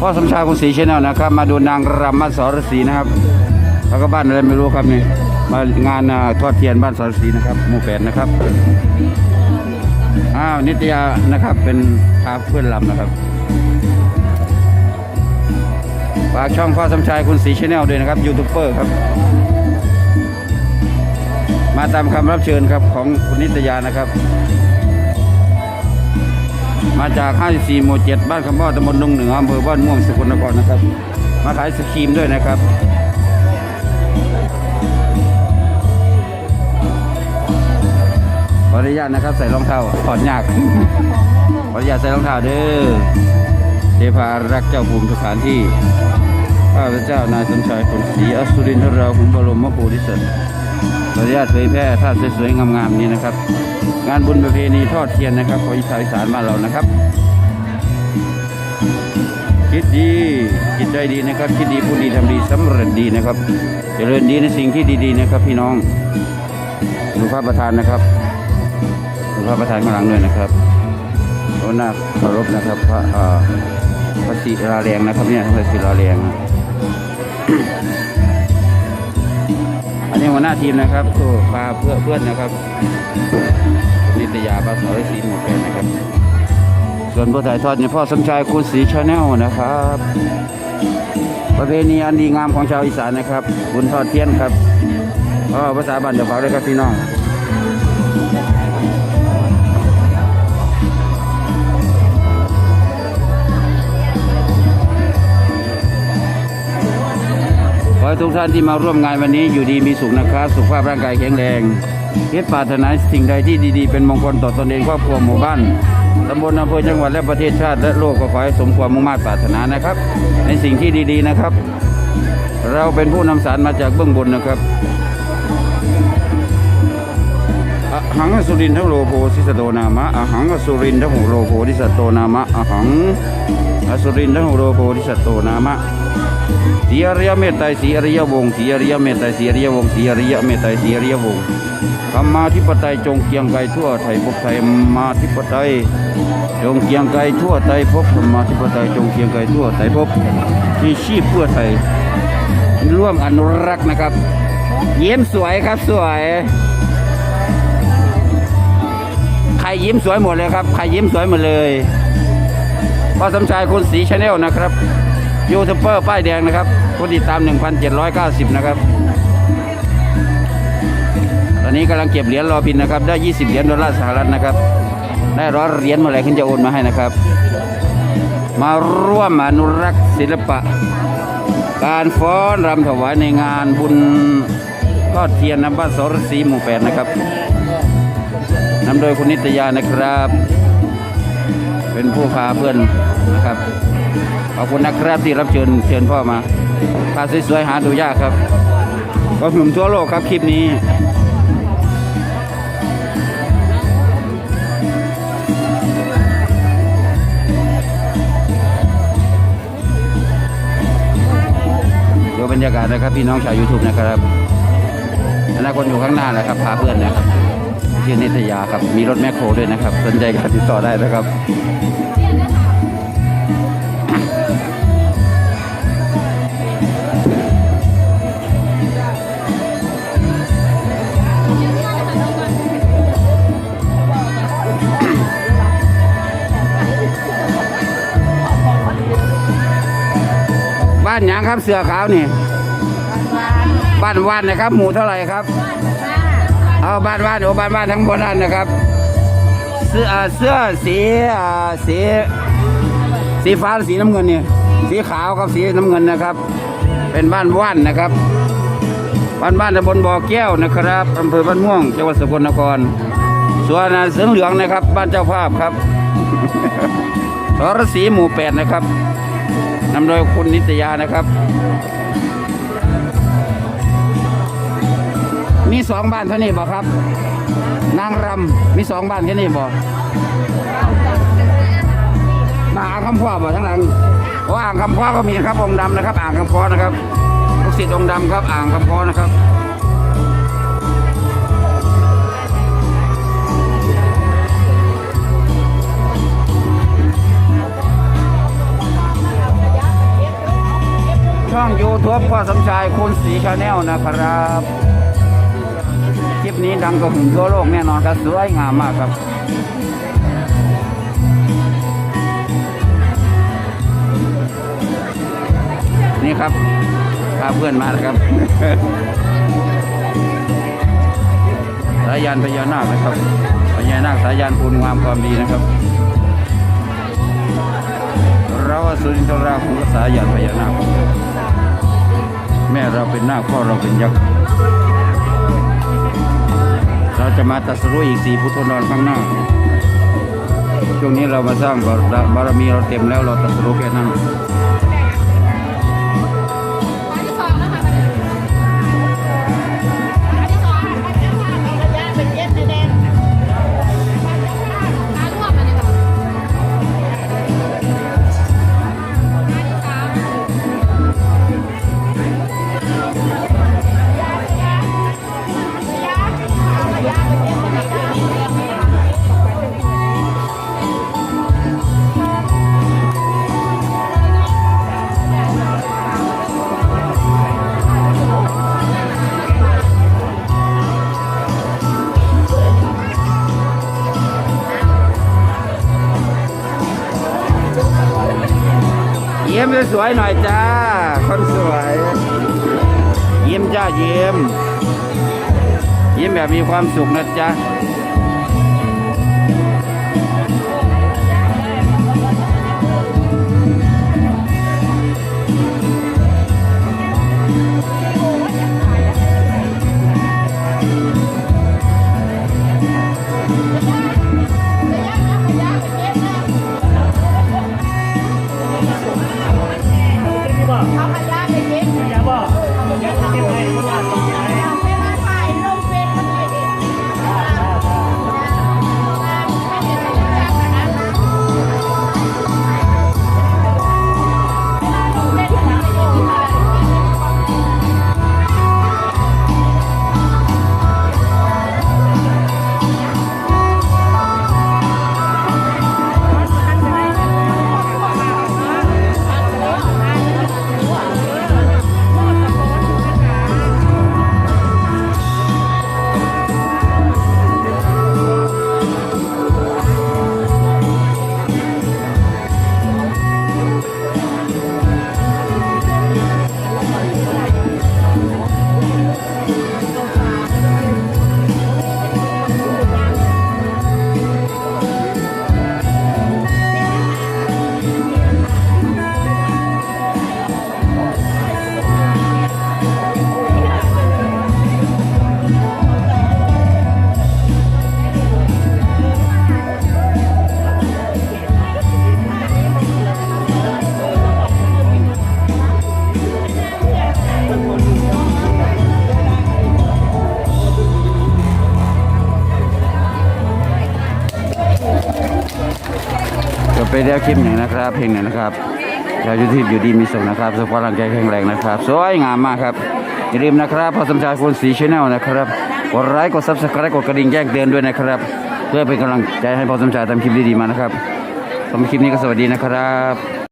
พ่อสมชายคุณศรีชแนลนะครับ มาดูนางรำบ้าสรศรีนะครับ แล้วก็บ้านอะไรไม่รู้ครับนี่มางานทอดเทียนบ้านสรศรีนะครับหมู่แปดนะครับอ้าวนิตยานะครับเป็นพาเพื่อนลำนะครับฝากช่องพ่อสมชายคุณศรีชแนลด้วยนะครับยูทูบเบอร์ครับ มาตามคำรับเชิญครับของคุณนิตยานะครับ มาจาก54หมู่7บ้านคำว่าตำบลดงเหนืออำเภอบ้านม่วงสกลนครนะครับ มาขายสครีมด้วยนะครับขออนุญาตนะครับใส่รองเท้าถอดยากขออนุญาตใส่รองเท้าเด้อเทพารักเจ้าภูมิสถานที่ข้าพเจ้านายสมชายผลศรีอสุรินทราหุนบรมโพธิสัตว์ ออนุญาตเผยแพร่ภาพสวยๆงามๆนี้นะครับ งานบุญประเพณีทอดเทียนนะครับของอีสานอีสานบ้านเรานะครับ คิดดีจิตใจดีนะครับ คิดดีพูดดีทำดีสำเร็จดีนะครับเจริญดีในสิ่งที่ดีๆนะครับ พี่น้องดูพระประธานนะครับดูพระประธานข้างหลังด้วยนะครับโอ้หน้าเคารพนะครับพระอ่อพระศิลาแรงนะครับเนี่ยพระศิลาแรงันนี้หัวหน้าทีมนะครับโอ้ปลาเพื่อเพื่อนนะครับนิตยาปลาสอยสีหมู่แปดนะครับ ส่วนผู้ถ่ายทอดเนี่ยพ่อสมชายคุณสีชาแนลนะครับ ประเพณีอันดีงามของชาวอีสานนะครับบุญทอดเทียนครับก็ภาษาบ้านเดี๋ยวฝากด้วยครับพี่น้อง ให้ทุกท่านที่มาร่วมงานวันนี้อยู่ดีมีสุขนะครับ สุขภาพร่างกายแข็งแรงคิดปรารถนาสิ่งใดที่ดีๆ เป็นมงคลต่อตนเองครอบครัวหมู่บ้านตำบลอำเภอจังหวัดและประเทศชาติและโลกก็ขอให้สมความมุ่งมั่นปรารถนานะครับ ในสิ่งที่ดีๆนะครับ เราเป็นผู้นำสารมาจากเบื้องบนนะครับอหังสุรินทโลโภสิสโตนามะอหังสุรินทโหโลโภทิสโตนามะอหังอสุรินทโหโลโภทิสโตนามะ สีอริยเมตไตรสีอริยวงสีอริยเมตไตรสีอริยวงสีอริยเมตไตรสีอริยวงธรรมาธิปไตยจงเกียงไกรทั่วไทยภพไทยมาธิปไตยจงเกียงไกรทั่วไทยภพธรรมาธิปไตยจงเกียงไกรทั่วไทยภพที่ชีพเพื่อไทยร่วมอนุรักษ์นะครับยิ้มสวยครับสวย ใครยิ้มสวยหมดเลยครับ ใครยิ้มสวยหมดเลยพ่อสมชายคุณสีชาแนลนะครับ ยูทูบเบอร์ป้ายแดงนะครับผู้ติดตาม 1,790 นะครับ ตอนนี้กำลังเก็บเหรียญรอพินนะครับ ได้ 20 เหรียญดอลลาร์สหรัฐนะครับ ได้ร้อยเหรียญเมื่อไหร่ขึ้นจะโอนมาให้นะครับ มาร่วมอนุรักษ์ศิลปะ การฟ้อนรำถวายในงานบุญทอดเทียนน้ำบ้านสรศรีหมู่แปดนะครับนำโดยคุณนิตยานะครับ เป็นผู้พาเพื่อนนะครับ ขอบคุณนะครับที่รับเชิญเชิญพ่อมาภาพสวยๆหาดูยากครับก็หนุ่มทั่วโลกครับคลิปนี้ดูบรรยากาศนะครับพี่น้องชาว YouTube นะครับอนาคตอยู่ข้างหน้านะครับพาเพื่อนนะครับชื่อนิตยาครับ มีรถแมคโครด้วยนะครับ สนใจการติดต่อได้นะครับานหยังครับเสือขาวนี่ บ้านวานนะครับ หมู่เท่าไหร่ครับ เอาบ้านวานโอ้บ้านวานทั้งบนนั่นนะครับ เสื้ออ่าเสื้อสีอ่าสีสีฟ้าสีน้ำเงินเนี่ยสีขาวกับสีน้ำเงินนะครับ เป็นบ้านว่านนะครับ บ้านบ้านตำบลบ่อแก้วนะครับอำเภอบ้านม่วงจังหวัดสกลนครส่วนอ่าเสือเหลืองนะครับ บ้านเจ้าภาพครับ สรศรีหมู่แปดนะครับำโดยคุณนิตยานะครับ มีสองบ้านเท่านี้บอกครับ นางรำมีสองบ้านแค่นี้บอกมาอ่างคำพ่อบอกทั้งหลังโอ้อ่างคำพ่อก็มีครับองดำนะครับ อ่างคำพ่อนะครับลูกศิษย์องดำครับ อ่างคำพ่อนะครับ ช่องยูทูบพ่อสมชายคุณสีชาแนลนะครับ คลิปนี้ดังกระหึ่มทั่วโลกแน่นอนครับสวยงามมากครับนี่ครับพาเพื่อนมาครับสายยานพญานาคนะครับพญานาคสายยานปูนงามความดีนะครับ เราสุรินทราหูสายยานพญานาค แม่เราเป็นนาคพ่อเราเป็นยักษ์เราจะมาตรัสรู้อีกสี่พุทธนรข้างหน้าช่วงนี้เรามาสร้างบารบารมีเราเต็มแล้วเราตรัสรู้แค่นั้น มสวยๆหน่อยจ้า คนสวย ยิ้มจ้ายิ้ม ยิ้มแบบมีความสุขนะจ๊ะ ลิปหนึ่งนะครับเพลงหนึ่งนะครับเราอยู่ที่อยู่ดีมีสุขนะครับสุขภาพร่างกายแข็งแรงนะครับ สวยงามมากครับอย่าลืมนะครับพอสมชายคุณสีชแนลนะครับกดไลค์กดซับสไครต์กดกระดิ่งแจ้งเตือนด้วยนะครับ เพื่อเป็นกำลังใจให้พอสมชายทำคลิปดีๆมานะครับสำหรับคลิปนี้ก็สวัสดีนะครับ